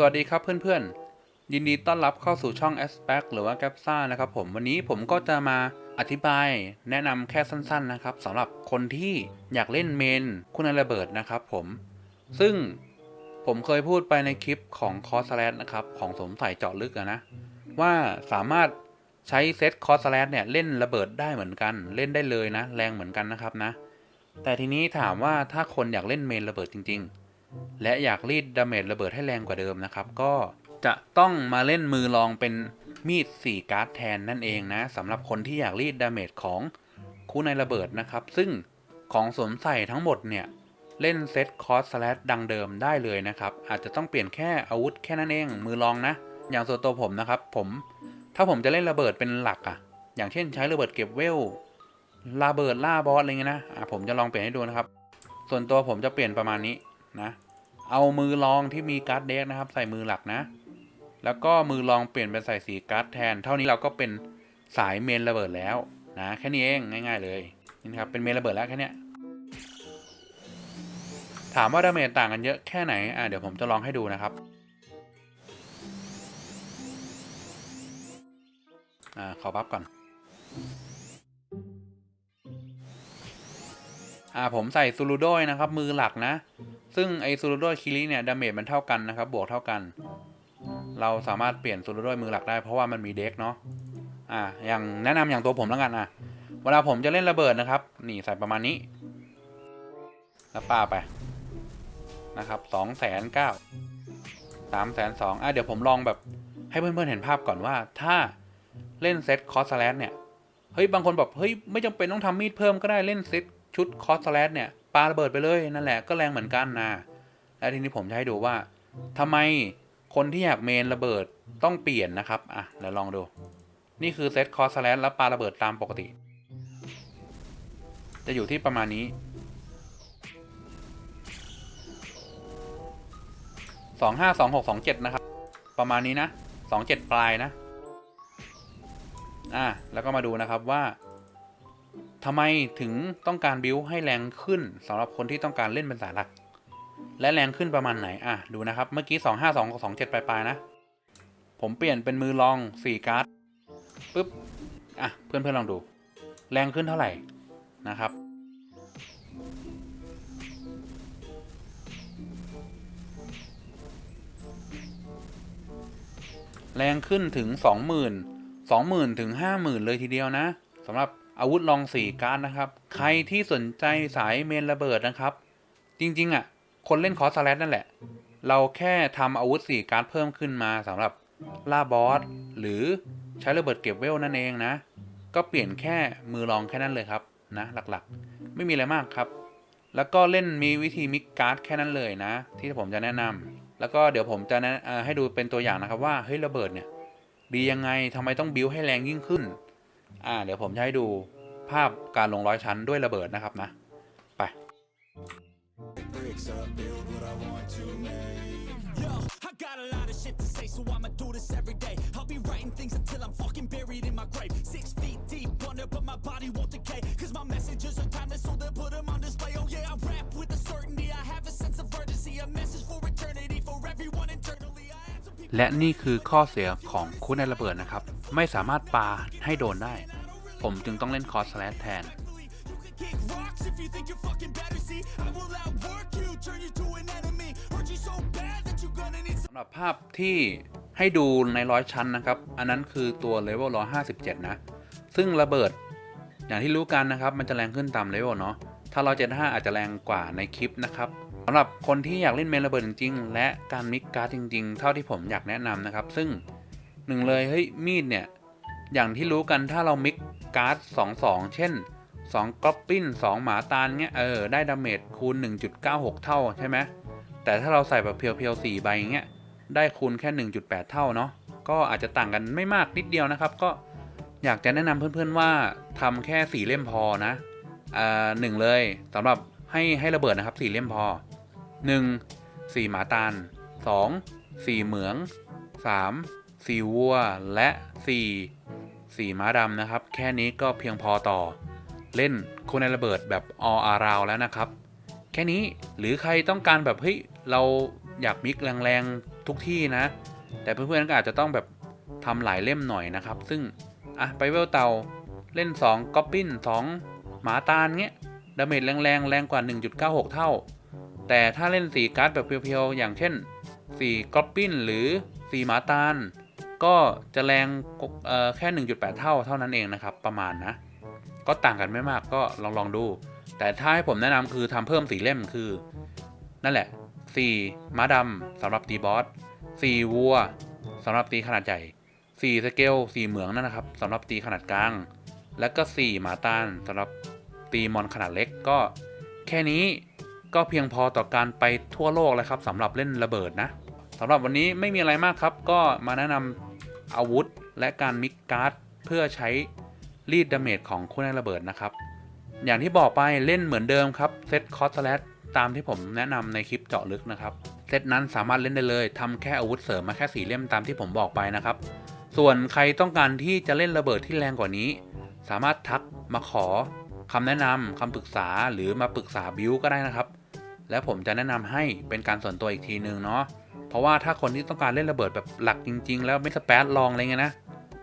สวัสดีครับเพื่อนๆ ยินดีต้อนรับเข้าสู่ช่อง a s p e c หรือว่า g a p s a นะครับผมวันนี้ผมก็จะมาอธิบายแนะนำแค่สั้นๆนะครับสำหรับคนที่อยากเล่นเมนคุณระเบิดนะครับผม ซึ่งผมเคยพูดไปในคลิปของคอสแลนะครับของสมใส่เจาะลึกนะว่าสามารถใช้เซตคอสแลเนี่ยเล่นระเบิดได้เหมือนกัน เล่นได้เลยนะ แรงเหมือนกันนะครับนะ แต่ทีนี้ถามว่าถ้าคนอยากเล่นเมนระเบิดจริง ๆ และอยากรีดดาเมจระเบิดให้แรงกว่าเดิมนะครับ ก็จะต้องมาเล่นมือลองเป็นมีด 4 การ์ดแทนนั่นเองนะสำหรับคนที่อยากรีดดาเมจของคู่ในระเบิดนะครับ ซึ่งของสวมใส่ทั้งหมดเนี่ย เล่นเซตคอสสแลดดังเดิมได้เลยนะครับ อาจจะต้องเปลี่ยนแค่อาวุธแค่นั้นเองมือลองนะ อย่างส่วนตัวผมนะครับ ผมถ้าผมจะเล่นระเบิดเป็นหลักอะอย่างเช่นใช้ระเบิดเก็บเวลระเบิดล่าบอสอะไรเงี้ยนะะผมจะลองเปลี่ยนให้ดูนะครับ ส่วนตัวผมจะเปลี่ยนประมาณนี้นะ เอามือรองที่มีการ์ดเด็กนะครับ ใส่มือหลักนะ แล้วก็มือรองเปลี่ยนเป็นใส่สีการ์ดแทน เท่านี้เราก็เป็นสายเมนระเบิดแล้วนะแค่นี้เองง่าย ๆ เลยนี่นะครับเป็นเมนระเบิดแล้วแค่เนี้ยถามว่าดาเมจต่างกันเยอะแค่ไหนอะเดี๋ยวผมจะลองให้ดูนะครับอ่าขอบัฟก่อน อ่าผมใส่ซูรูโดยนะครับมือหลักนะ ซึ่งไอซูรูโดยคิริเนี่ยดาเมจมันเท่ากันนะครับ บวกเท่ากัน เราสามารถเปลี่ยนซูรูโดยมือหลักได้เพราะว่ามันมีเด็กเนาะอ่าอย่างแนะนำอย่างตัวผมแล้วกันอะเวลาผมจะเล่นระเบิดนะครับ นี่ใส่ประมาณนี้ แล้วปาไปนะครับสองแสนเก้าสามแสนสองอะเดี๋ยวผมลองแบบให้เพื่อนๆเห็นภาพก่อนว่า ถ้าเล่นเซตคอสแลนเนี่ย เฮ้ย บางคนแบบเฮ้ย ไม่จำเป็นต้องทำมีดเพิ่มก็ได้เล่นเซต ชุดคอสแลนเนี่ยปาระเบิดไปเลยนั่นแหละก็แรงเหมือนกันนะและทีนี้ผมจะให้ดูว่าทำไมคนที่อยากเมนระเบิดต้องเปลี่ยนนะครับอะเดี๋ยวลองดู นี่คือเซตคอสแลนแล้วปาระเบิดตามปกติ จะอยู่ที่ประมาณนี้สองห้าสองหกสองเจ็ดนะครับ ประมาณนี้นะสองเจ็ดปลายนะ อะแล้วก็มาดูนะครับว่า ทำไมถึงต้องการบิวให้แรงขึ้นสำหรับคนที่ต้องการเล่นเป็นสายหลัก และแรงขึ้นประมาณไหน อะ ดูนะครับ เมื่อกี้ 2 5 2 2 7 ปลายๆนะ ผมเปลี่ยนเป็นมือลอง 4 การ์ดปุ๊บ อะ เพื่อนๆลองดู แรงขึ้นเท่าไหร่นะครับแรงขึ้นถึง 20,000 20,000 ถึง 50,000 เลยทีเดียวนะสำหรับ อาวุธลองสี่การ์ดนะครับ ใครที่สนใจสายเมนระเบิดนะครับ จริง ๆ อะ คนเล่นคอสแลดนั่นแหละ เราแค่ทำอาวุธสี่การ์ดเพิ่มขึ้นมาสำหรับล่าบอสหรือใช้ระเบิดเก็บเวลนั่นเองนะ ก็เปลี่ยนแค่มือลองแค่นั้นเลยครับนะหลักๆ ไม่มีอะไรมากครับ แล้วก็เล่นมีวิธีมิกการ์ดแค่นั้นเลยนะ ที่ผมจะแนะนำแล้วก็เดี๋ยวผมจะนะให้ดูเป็นตัวอย่างนะครับว่าเฮ้ยระเบิดเนี่ยดียังไงทำไมต้องบิวให้แรงยิ่งขึ้น อ่า เดี๋ยวผมจะให้ดูภาพการลงร้อยชั้นด้วยระเบิดนะครับนะ ไป got a lot of shit to say, so I'ma do this every day. I'll be writing things until I'm fucking buried in my grave. Six feet deep under, but my body won't decay. Cause my messages are timeless, so they'll put them on display. Oh yeah, I rap with a certainty. I have a sense of urgency, a message for eternity, for everyone internally. I had some people. และนี่คือข้อเสียของคู่ในระเบิดนะครับ ไม่สามารถปาให้โดนได้ ผมจึงต้องเล่นคอร์สแลแทน สำหรับภาพที่ให้ดูในร้อยชั้นนะครับ อันนั้นคือตัวเลเวล157นะ ซึ่งระเบิด อย่างที่รู้กันนะครับ มันจะแรงขึ้นตามเลเวลเนาะ ถ้า175อาจจะแรงกว่าในคลิปนะครับสำหรับคนที่อยากเล่นเมนระเบิดจริงๆ และการมิกการ์ดจริง ๆ เท่าที่ผมอยากแนะนำนะครับ ซึ่ง หนึ่งเลยเฮ้ยมีดเนี่ย อย่างที่รู้กันถ้าเรามิกการ์ด2-2เช่น2ก๊อปปิ้น2หมาตาลเงี้ยเออได้ดาเมจคูณ 1.96 เท่าใช่ไหมแต่ถ้าเราใส่แบบเพียวๆ4ใบอย่างเงี้ยได้คูณแค่ 1.8 เท่าเนาะก็อาจจะต่างกันไม่มากนิดเดียวนะครับ ก็อยากจะแนะนำเพื่อนๆว่าทำแค่ 4 เล่มพอนะอ่าหนึ่งเลยสำหรับให้ให้ระเบิดนะครับ 4 เล่มพอ 1. 4 หมาตาล 2. 4 เหมือง 3. 4วัว และ 4. 4 ม้าดำนะครับ แค่นี้ก็เพียงพอต่อ เล่นโคนในระเบิดแบบ all around แล้วนะครับ แค่นี้หรือใครต้องการแบบเฮ้ยเราอยากมิกแรงๆทุกที่นะ แต่เพื่อนๆก็อาจจะต้องแบบทำหลายเล่มหน่อยนะครับ ซึ่ง อะ ไปเวลเตาเล่น 2ก๊อปปิ้น2หมาตาลเงี้ยดาเมจแรงๆ แรงกว่า 1.96 เท่า แต่ถ้าเล่น 4 การ์ดแบบเพียวๆ อย่างเช่น 4ก๊อปปิ้นหรือ 4 หมาตาล ก็จะแรงแค่ 1.8 เท่าเท่านั้นเองนะครับ ประมาณนะ ก็ต่างกันไม่มากก็ลองลองดู แต่ถ้าให้ผมแนะนำคือทำเพิ่มสีเล่มคือ นั่นแหละ 4 ม้าดำสำหรับตีบอส 4 วัวสำหรับตีขนาดใหญ่ 4 สเกล 4 เหมืองนั่นนะครับสำหรับตีขนาดกลาง แล้วก็ 4 หมาตาลสำหรับตีมอนขนาดเล็กก็ แค่นี้ก็เพียงพอต่อการไปทั่วโลกแล้วครับสำหรับเล่นระเบิดนะสำหรับวันนี้ไม่มีอะไรมากครับ ก็มาแนะนำ อาวุธ และการมิกการ์ดเพื่อใช้รีดดาเมจของคู่นายระเบิดนะครับ อย่างที่บอกไปเล่นเหมือนเดิมครับเซตคอสแลตตามที่ผมแนะนำในคลิปเจาะลึกนะครับเซตนั้นสามารถเล่นได้เลยทำแค่อาวุธเสริมมาแค่สีเล่มตามที่ผมบอกไปนะครับ ส่วนใครต้องการที่จะเล่นระเบิดที่แรงกว่านี้ สามารถทักมาขอคำแนะนำคำปรึกษาหรือมาปรึกษาบิวก็ได้นะครับ แล้วผมจะแนะนำให้เป็นการส่วนตัวอีกทีนึงเนาะ เพราะว่าถ้าคนที่ต้องการเล่นระเบิดแบบหลักจริง ๆ แล้วไม่สเปซลองอะไรเงี้ยนะ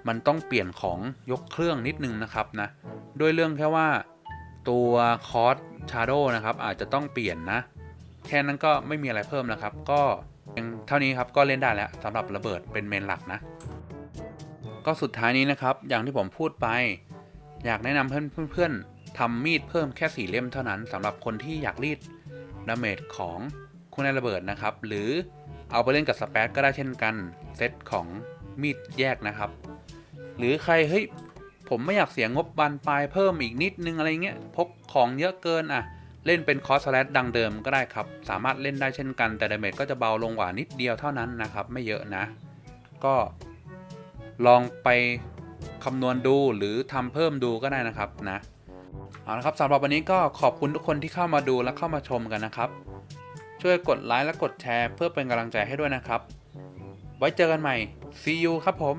มันต้องเปลี่ยนของยกเครื่องนิดนึงนะครับนะด้วยเรื่องแค่ว่าตัวคอสชาร์โดนะครับอาจจะต้องเปลี่ยนนะ แค่นั้นก็ไม่มีอะไรเพิ่มนะครับ ก็เท่านี้ครับก็เล่นได้แล้วสำหรับระเบิดเป็นเมนหลักนะ ก็สุดท้ายนี้นะครับอย่างที่ผมพูดไป อยากแนะนำเพื่อนๆทำมีดเพิ่มแค่สี่เล่มเท่านั้นสำหรับคนที่อยากรีดดาเมจของคุณนระเบิดนะครับ หรือ เอาไปเล่นกับสเปซก็ได้เช่นกัน เซตของมีดแยกนะครับ หรือใครเฮ้ยผมไม่อยากเสียงบบานปลายเพิ่มอีกนิดนึงอะไรเงี้ยพกของเยอะเกินอะ เล่นเป็นคอสแลดดังเดิมก็ได้ครับ สามารถเล่นได้เช่นกันแต่ดาเมจก็จะเบาลงกว่านิดเดียวเท่านั้นนะครับ ไม่เยอะนะ ก็ลองไปคำนวณดูหรือทำเพิ่มดูก็ได้นะครับนะเอาละครับสำหรับวันนี้ก็ขอบคุณทุกคนที่เข้ามาดูและเข้ามาชมกันนะครับ ช่วยกดไลค์และกดแชร์ เพื่อเป็นกำลังใจให้ด้วยนะครับ ไว้เจอกันใหม่ see you ครับผม